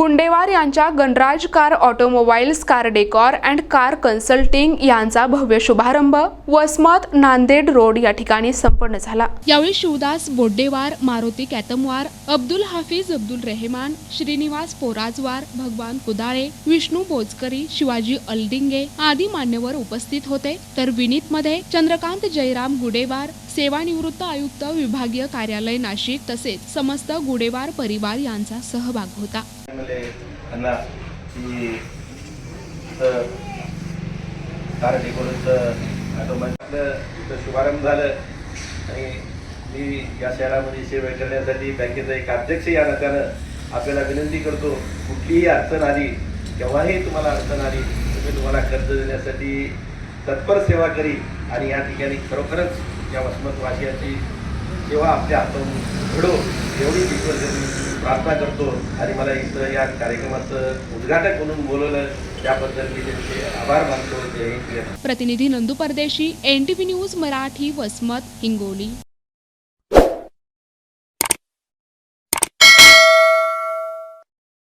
गुंडेवार यांच्या Ganraj car automobiles car decor and car consulting यांचा भव्य शुभारंभ वसमत नांदेड रोड या ठिकाणी संपन्न झाला. यावेळी शिवदास बोड्डेवार मारुती कॅतमवार अब्दुल हाफिज अब्दुल रेहमान श्रीनिवास पोराजवार भगवान कुदाळे विष्णू बोजकरी शिवाजी अल्डिंगे आदी मान्यवर उपस्थित होते. तर विनीतमध्ये चंद्रकांत जयराम गुडेवार सेवानिवृत्त आयुक्त विभागीय कार्यालय नाशिक तसेच समस्त गुडेवार परिवार यांचा सहभाग होता. त्यांना शुभारंभ झालं. आणि मी या शहरामध्ये सेवा करण्यासाठी बँकेचा एक अध्यक्ष या नात्यानं आपल्याला विनंती करतो कुठलीही अडचण आली केव्हाही तुम्हाला अडचण आली तुम्ही तुम्हाला कर्ज देण्यासाठी तत्पर सेवा करी आणि या ठिकाणी खरोखरच या वसमतवासियाची सेवा आपल्या हातून घडो एवढी ईश्वरचरणी प्रार्थना करतो. आणि मला इथं या कार्यक्रमाचं उद्घाटक म्हणून बोलवलं. त्याबद्दल मी त्यांचे आभार मानतो. प्रतिनिधी Nandu Pardeshi N T V news Marathi Wasmat Hingoli.